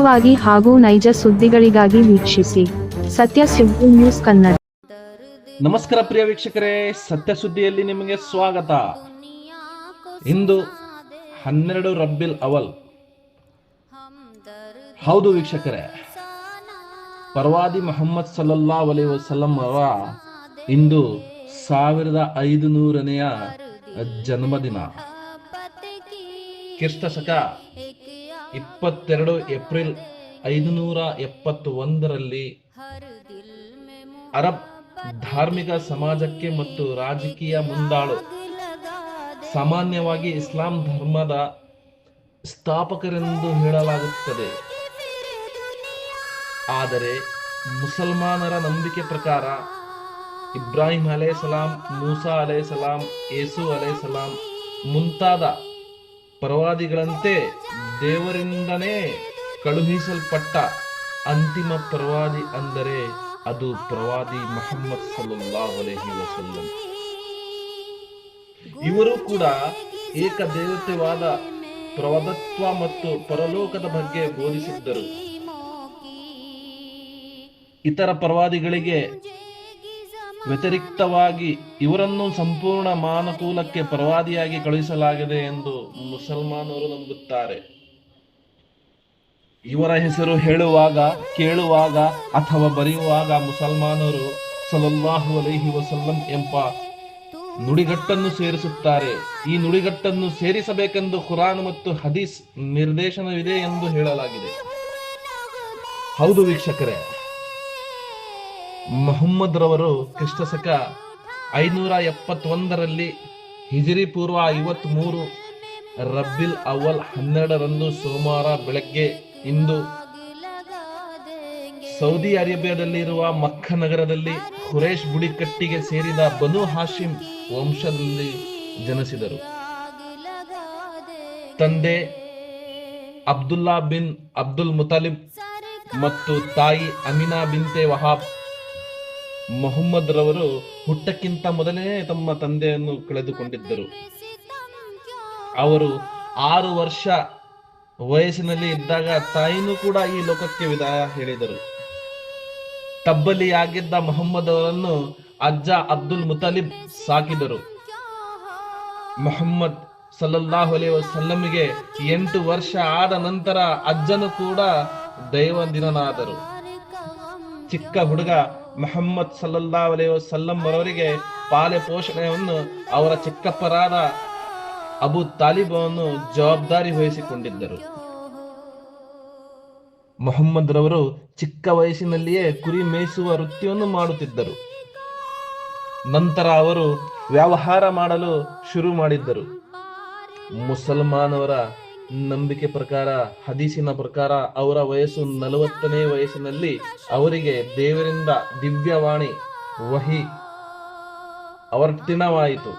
ವಾಗಿ ಹಾಗೂ ನೈಜ ಸುದ್ದಿಗಳಿಗಾಗಿ ವೀಕ್ಷಿಸಿ. ಸತ್ಯ ಸುದ್ದಿ ನ್ಯೂಸ್ ಕನ್ನಡ. ನಮಸ್ಕಾರ ಪ್ರಿಯ ವೀಕ್ಷಕರೇ, ಸತ್ಯ ಸುದ್ದಿಯಲ್ಲಿ ನಿಮಗೆ ಸ್ವಾಗತ. ಇಂದು ಹನ್ನೆರಡು ರಬ್ಬಿಲ್ ಅವಲ್. ಹೌದು ವೀಕ್ಷಕರೇ, ಪರ್ವಾದಿ ಮೊಹಮ್ಮದ್ ಸಲ್ಲಲ್ಲಾ ಅಲೈ ವಸಲ್ಲಂ ಅವ ಇಂದು ಸಾವಿರದ ಐದು ನೂರನೆಯ ಜನ್ಮದಿನ ಕ್ರಿಸ್ತ ಇಪ್ಪತ್ತೆರಡು ಏಪ್ರಿಲ್ ಐದುನೂರ ಎಪ್ಪತ್ತು ಒಂದರಲ್ಲಿ ಅರಬ್ ಧಾರ್ಮಿಕ ಸಮಾಜಕ್ಕೆ ಮತ್ತು ರಾಜಕೀಯ ಮುಂದಾಳು. ಸಾಮಾನ್ಯವಾಗಿ ಇಸ್ಲಾಂ ಧರ್ಮದ ಸ್ಥಾಪಕರೆಂದು ಹೇಳಲಾಗುತ್ತದೆ. ಆದರೆ ಮುಸಲ್ಮಾನರ ನಂಬಿಕೆ ಪ್ರಕಾರ ಇಬ್ರಾಹಿಂ ಅಲೇ ಸಲಾಂ ಮೂಸಾ ಅಲೇ ಸಲಾಂ ಯೇಸು ಅಲೇ ಸಲಾಂ ಮುಂತಾದ ಪ್ರವಾದಿಗಳಂತೆ ದೇವರಿಂದನೇ ಕಳುಹಿಸಲ್ಪಟ್ಟ ಅಂತಿಮ ಪ್ರವಾದಿ ಅಂದರೆ ಅದು ಪ್ರವಾದಿ ಮೊಹಮ್ಮದ್ ಸಲ್ಲಲ್ಲಾಹು ಅಲೈಹಿ ವಸಲ್ಲಂ. ಇವರು ಕೂಡ ಏಕ ದೇವತೆವಾದ ಪ್ರವದತ್ವ ಮತ್ತು ಪರಲೋಕದ ಬಗ್ಗೆ ಬೋಧಿಸಿದ್ದರು. ಇತರ ಪ್ರವಾದಿಗಳಿಗೆ ವ್ಯತಿರಿಕ್ತವಾಗಿ ಇವರನ್ನು ಸಂಪೂರ್ಣ ಮಾನಕೂಲಕ್ಕೆ ಪ್ರವಾದಿಯಾಗಿ ಕಳುಹಿಸಲಾಗಿದೆ ಎಂದು ಮುಸಲ್ಮಾನರು ನಂಬುತ್ತಾರೆ. ಇವರ ಹೆಸರು ಹೇಳುವಾಗ, ಕೇಳುವಾಗ ಅಥವಾ ಬರೆಯುವಾಗ ಮುಸಲ್ಮಾನರು ಸಲಲ್ಲಾಹು ಅಲೈಹಿ ವಸಲ್ಲಂ ಎಂಬ ನುಡಿಗಟ್ಟನ್ನು ಸೇರಿಸುತ್ತಾರೆ. ಈ ನುಡಿಗಟ್ಟನ್ನು ಸೇರಿಸಬೇಕೆಂದು ಖುರಾನ್ ಮತ್ತು ಹದೀಸ್ ನಿರ್ದೇಶನವಿದೆ ಎಂದು ಹೇಳಲಾಗಿದೆ. ಹೌದು ವೀಕ್ಷಕರೇ ಮೊಹಮ್ಮದ್ ರವರು ಕ್ರಿಸ್ತಶಕ ಐನೂರ ಎಪ್ಪತ್ತೊಂದರಲ್ಲಿ ಹಿಜರಿ ಪೂರ್ವ ಐವತ್ ಮೂರು ರಬ್ಬಿಲ್ ಅವಲ್ ಹನ್ನೆರಡರಂದು ಸೋಮವಾರ ಬೆಳಗ್ಗೆ ಇಂದು ಸೌದಿ ಅರೇಬಿಯಾದಲ್ಲಿರುವ ಮಕ್ಕ ನಗರದಲ್ಲಿ ಖುರೇಶ್ ಬುಡಿಕಟ್ಟಿಗೆ ಸೇರಿದ ಬನು ಹಾಶಿಂ ವಂಶದಲ್ಲಿ ಜನಿಸಿದರು. ತಂದೆ ಅಬ್ದುಲ್ಲಾ ಬಿನ್ ಅಬ್ದುಲ್ ಮುತಾಲಿಬ್ ಮತ್ತು ತಾಯಿ ಅಮಿನಾ ಬಿನ್ತೆ ವಹಾಬ್ ಮೊಹಮ್ಮದ್ ರವರು ಹುಟ್ಟಕ್ಕಿಂತ ಮೊದಲೇ ತಮ್ಮ ತಂದೆಯನ್ನು ಕಳೆದುಕೊಂಡಿದ್ದರು. ಅವರು ಆರು ವರ್ಷ ವಯಸ್ಸಿನಲ್ಲಿ ಇದ್ದಾಗ ತಾಯಿನೂ ಕೂಡ ಈ ಲೋಕಕ್ಕೆ ವಿದಾಯ ಹೇಳಿದರು. ತಬ್ಬಲಿ ಆಗಿದ್ದ ಮೊಹಮ್ಮದ್ ಅವರನ್ನು ಅಜ್ಜ ಅಬ್ದುಲ್ ಮುತಲಿಬ್ ಸಾಕಿದರು. ಮೊಹಮ್ಮದ್ ಸಲ್ಲಲ್ಲಾಹು ಅಲೈಹಿ ವಸಲ್ಲಂಗೆ ಎಂಟು ವರ್ಷ ಆದ ನಂತರ ಅಜ್ಜನು ಕೂಡ ದೈವಂದಿನನಾದರು ಚಿಕ್ಕ ಹುಡುಗ ಮೊಹಮ್ಮದ್ ಸಲ್ಲಲ್ಲಾಹು ಅಲೈಹಿ ವಸಲ್ಲಂ ಅವರಿಗೆ ಪಾಲೆ ಪೋಷಣೆಯನ್ನು ಅವರ ಚಿಕ್ಕಪ್ಪರಾದ ಅಬು ತಾಲಿಬವನ್ನು ಜವಾಬ್ದಾರಿ ವಹಿಸಿಕೊಂಡಿದ್ದರು. ಮೊಹಮ್ಮದ್ ರವರು ಚಿಕ್ಕ ವಯಸ್ಸಿನಲ್ಲಿಯೇ ಕುರಿ ಮೇಯಿಸುವ ವೃತ್ತಿಯನ್ನು ಮಾಡುತ್ತಿದ್ದರು. ನಂತರ ಅವರು ವ್ಯವಹಾರ ಮಾಡಲು ಶುರು ಮಾಡಿದ್ದರು. ಮುಸಲ್ಮಾನವರ ನಂಬಿಕೆ ಪ್ರಕಾರ, ಹದೀಸಿನ ಪ್ರಕಾರ ಅವರ ವಯಸ್ಸು ನಲವತ್ತನೇ ವಯಸ್ಸಿನಲ್ಲಿ ಅವರಿಗೆ ದೇವರಿಂದ ದಿವ್ಯವಾಣಿ, ವಹಿ ಅವರ್ತಿನವಾಯಿತು.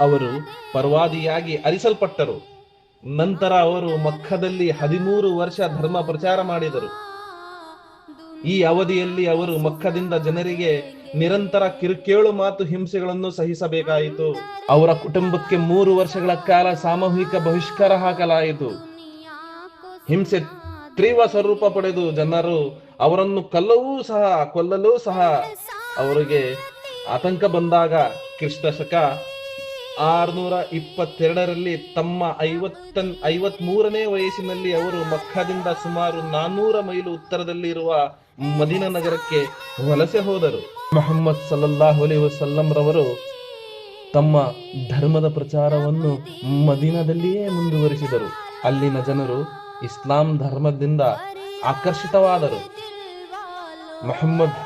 ಅವರು ಪರ್ವಾದಿಯಾಗಿ ಅರಿಸಲ್ಪಟ್ಟರು. ನಂತರ ಅವರು ಮಕ್ಕದಲ್ಲಿ ಹದಿಮೂರು ವರ್ಷ ಧರ್ಮ ಪ್ರಚಾರ ಮಾಡಿದರು. ಈ ಅವಧಿಯಲ್ಲಿ ಅವರು ಮಕ್ಕದಿಂದ ಜನರಿಗೆ ನಿರಂತರ ಕಿರುಕೇಳು ಮಾತು ಹಿಂಸೆಗಳನ್ನು ಸಹಿಸಬೇಕಾಯಿತು. ಅವರ ಕುಟುಂಬಕ್ಕೆ ಮೂರು ವರ್ಷಗಳ ಕಾಲ ಸಾಮೂಹಿಕ ಬಹಿಷ್ಕಾರ ಹಾಕಲಾಯಿತು. ಹಿಂಸೆ ತೀವ್ರ ಸ್ವರೂಪ ಪಡೆದು ಜನರು ಅವರನ್ನು ಕಲ್ಲವೂ ಸಹ, ಕೊಲ್ಲಲು ಸಹ ಅವರಿಗೆ ಆತಂಕ ಬಂದಾಗ ಕ್ರಿಸ್ತ ಶಕ ಆರ್ನೂರ ಇಪ್ಪತ್ತೆರಡರಲ್ಲಿ ತಮ್ಮ ಐವತ್ತ ಐವತ್ ಮೂರನೇ ವಯಸ್ಸಿನಲ್ಲಿ ಅವರು ಮಕ್ಕದಿಂದ ಸುಮಾರು ನಾನ್ನೂರ ಮೈಲು ಉತ್ತರದಲ್ಲಿರುವ ಮದೀನ ನಗರಕ್ಕೆ ವಲಸೆ ಹೋದರು. ಮೊಹಮ್ಮದ್ ಸಲ್ಲಲ್ಲಾಹು ವಸಲ್ಲಂ ರವರು ತಮ್ಮ ಧರ್ಮದ ಪ್ರಚಾರವನ್ನು ಮದೀನದಲ್ಲಿಯೇ ಮುಂದುವರಿಸಿದರು. ಅಲ್ಲಿನ ಜನರು ಇಸ್ಲಾಂ ಧರ್ಮದಿಂದ ಆಕರ್ಷಿತವಾದರು. ಮೊಹಮ್ಮದ್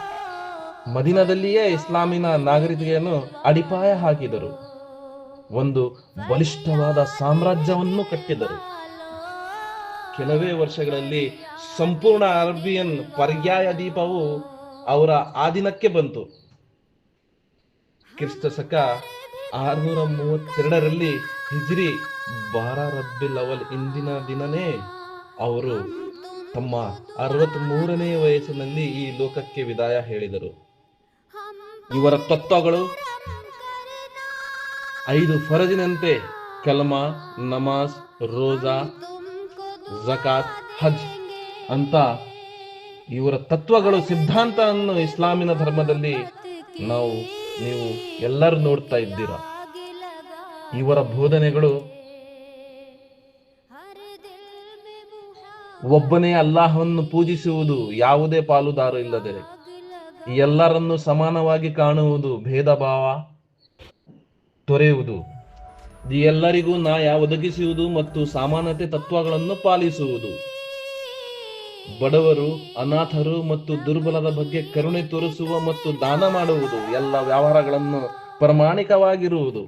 ಮದೀನದಲ್ಲಿಯೇ ಇಸ್ಲಾಮಿನ ನಾಗರಿಕತೆಯನ್ನು ಅಡಿಪಾಯ ಹಾಕಿದರು. ಒಂದು ಬಲಿಷ್ಠವಾದ ಸಾಮ್ರಾಜ್ಯವನ್ನು ಕಟ್ಟಿದರು. ಕೆಲವೇ ವರ್ಷಗಳಲ್ಲಿ ಸಂಪೂರ್ಣ ಅರಬಿಯನ್ ಪರ್ಯಾಯ ದೀಪವು ಅವರ ಆದಿನಕ್ಕೆ ಬಂತು. ಕ್ರಿಸ್ತ ಶಕ ಆರುನೂರ ಮೂವತ್ತೆರಡರಲ್ಲಿ ಹಿಜ್ರಿ ಬಾರ ರಬ್ಬಿಲ್ ಅವಲ್ ಇಂದಿನ ದಿನನೇ ಅವರು ತಮ್ಮ ಅರವತ್ ಮೂರನೇ ವಯಸ್ಸಿನಲ್ಲಿ ಈ ಲೋಕಕ್ಕೆ ವಿದಾಯ ಹೇಳಿದರು. ಇವರ ತತ್ವಗಳು ಐದು ಫರಜಿನಂತೆ ಕಲ್ಮಾ, ನಮಾಜ್, ರೋಜಾ, ಜಕಾತ್, ಹಜ್ ಅಂತ ಇವರ ತತ್ವಗಳು ಸಿದ್ಧಾಂತ ಅನ್ನು ಇಸ್ಲಾಮಿನ ಧರ್ಮದಲ್ಲಿ ನಾವು, ನೀವು ಎಲ್ಲರೂ ನೋಡ್ತಾ ಇದ್ದೀರಾ. ಇವರ ಬೋಧನೆಗಳು ಒಬ್ಬನೇ ಅಲ್ಲಾಹವನ್ನು ಪೂಜಿಸುವುದು ಯಾವುದೇ ಪಾಲುದಾರ ಇಲ್ಲದೆ, ಎಲ್ಲರನ್ನು ಸಮಾನವಾಗಿ ಕಾಣುವುದು ಭೇದ ಭಾವ ತೊರೆಯುವುದು, ಎಲ್ಲರಿಗೂ ನ್ಯಾಯ ಒದಗಿಸುವುದು ಮತ್ತು ಸಮಾನತೆ ತತ್ವಗಳನ್ನು ಪಾಲಿಸುವುದು. ಬಡವರು, ಅನಾಥರು ಮತ್ತು ದುರ್ಬಲರ ಬಗ್ಗೆ ಕರುಣೆ ತೋರಿಸುವ ಮತ್ತು ದಾನ ಮಾಡುವುದು ಎಲ್ಲ ವ್ಯವಹಾರಗಳನ್ನು ಪ್ರಮಾಣಿಕವಾಗಿರುವುದು.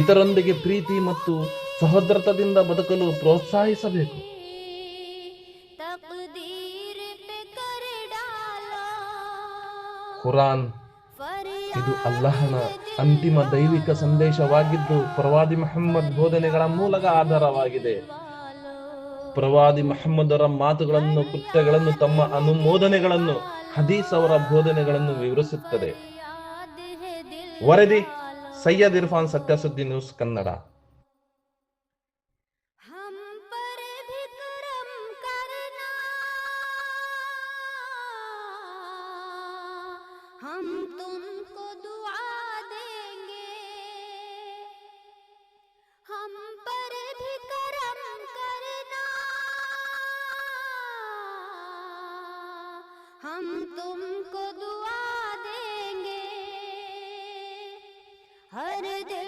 ಇತರೊಂದಿಗೆ ಪ್ರೀತಿ ಮತ್ತು ಸಹೋದ್ರತದಿಂದ ಬದುಕಲು ಪ್ರೋತ್ಸಾಹಿಸಬೇಕು. ಕುರಾನ್ ಇದು ಅಲ್ಲಹನ ಅಂತಿಮ ದೈವಿಕ ಸಂದೇಶವಾಗಿದ್ದು ಪ್ರವಾದಿ ಮೊಹಮ್ಮದ್ ಬೋಧನೆಗಳ ಮೂಲಕ ಆಧಾರವಾಗಿದೆ. ಪ್ರವಾದಿ ಮೊಹಮ್ಮದರ ಮಾತುಗಳನ್ನು ಕೃತ್ಯಗಳನ್ನು ತಮ್ಮ ಅನುಮೋದನೆಗಳನ್ನು, ಹದೀಸ್ ಅವರ ಬೋಧನೆಗಳನ್ನು ವಿವರಿಸುತ್ತದೆ. ವರದಿ ಸೈಯದ್ ಇರ್ಫಾನ್ ಸತ್ಯಸುದ್ದಿ ನ್ಯೂಸ್ ಕನ್ನಡ. हम तुमको दुआ देंगे। हर दिल